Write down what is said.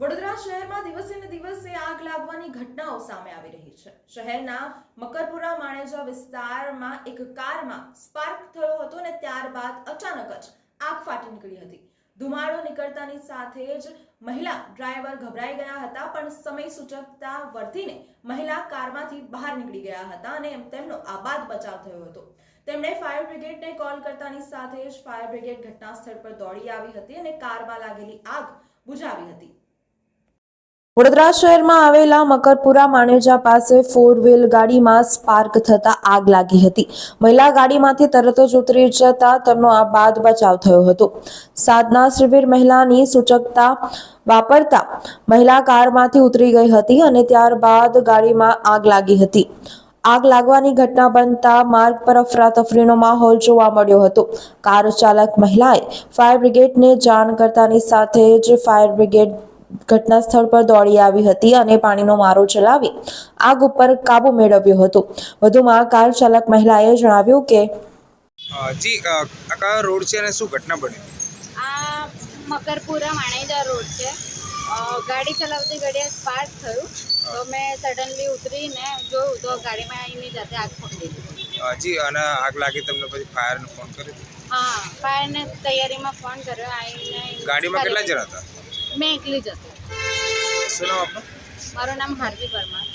વડોદરા શહેરમાં દિવસે ને દિવસે આગ લાગવાની ઘટનાઓ સામે આવી રહી છે. શહેરના મકરપુરા માણેજા વિસ્તારમાં એક કારમાં સ્પાર્ક થયો હતો અને ત્યારબાદ અચાનક જ આગ ફાટી નીકળી હતી. ધુમાડો નીકળતાની સાથે જ મહિલા ડ્રાઈવર ગભરાઈ ગયા હતા, પણ સમય સૂચકતા વર્તીને મહિલા કારમાંથી બહાર નીકળી ગયા હતા અને તેમનો આબાદ બચાવ થયો હતો. તેમણે ફાયર બ્રિગેડને કોલ કરતાની સાથે જ ફાયર બ્રિગેડ ઘટના સ્થળ પર દોડી આવી હતી અને કારમાં લાગેલી આગ બુઝાવી હતી. વડોદરા શહેરમાં આવેલા મકરપુરા માણેજા પાસે ફોર વ્હીલ ગાડીમાં સ્પાર્ક થતા આગ લાગી હતી. મહિલા ગાડીમાંથી તરત જ ઉતરી જતા તેમનો આ બાદ બચાવ થયો હતો. સાધના શિબિર મહિલાની સૂચકતા વાપરતા મહિલા કારમાંથી ઉતરી ગઈ હતી અને ત્યારબાદ ગાડીમાં આગ લાગી હતી. આગ લાગવાની ઘટના બનતા માર્ગ પર અફરાતફરીનો માહોલ જોવા મળ્યો હતો. કાર ચાલક મહિલાએ ફાયર બ્રિગેડને જાણ કરતાની સાથે જ ફાયર બ્રિગેડ ઘટના સ્થળ પર દોડી આવી હતી અને પાણીનો મારો ચલાવી આગ ઉપર કાબુ મેળવ્યો હતો. વધુમાં કાર ચાલક મહિલાએ જણાવ્યું કે જી આ કયો રોડ છે અને શું ઘટના બની? આ મકરપુરા માણેજા રોડ છે. ગાડી ચલાવતી ઘડીએ સ્પાર્ક થયું. તો મેં સડનલી ઉતરીને જોયું તો ગાડીમાં આવીને જાતે આગ પકડી દીધી જી અને આગ લાગી તમને પછી ફાયરને ફોન કર્યો? હા ફાયરને તૈયારીમાં ફોન કર્યો આવીને ગાડીમાં કેટલા જણા હતા? મેં એકલી જ હતી. મારું નામ હાર્વી પરમાર.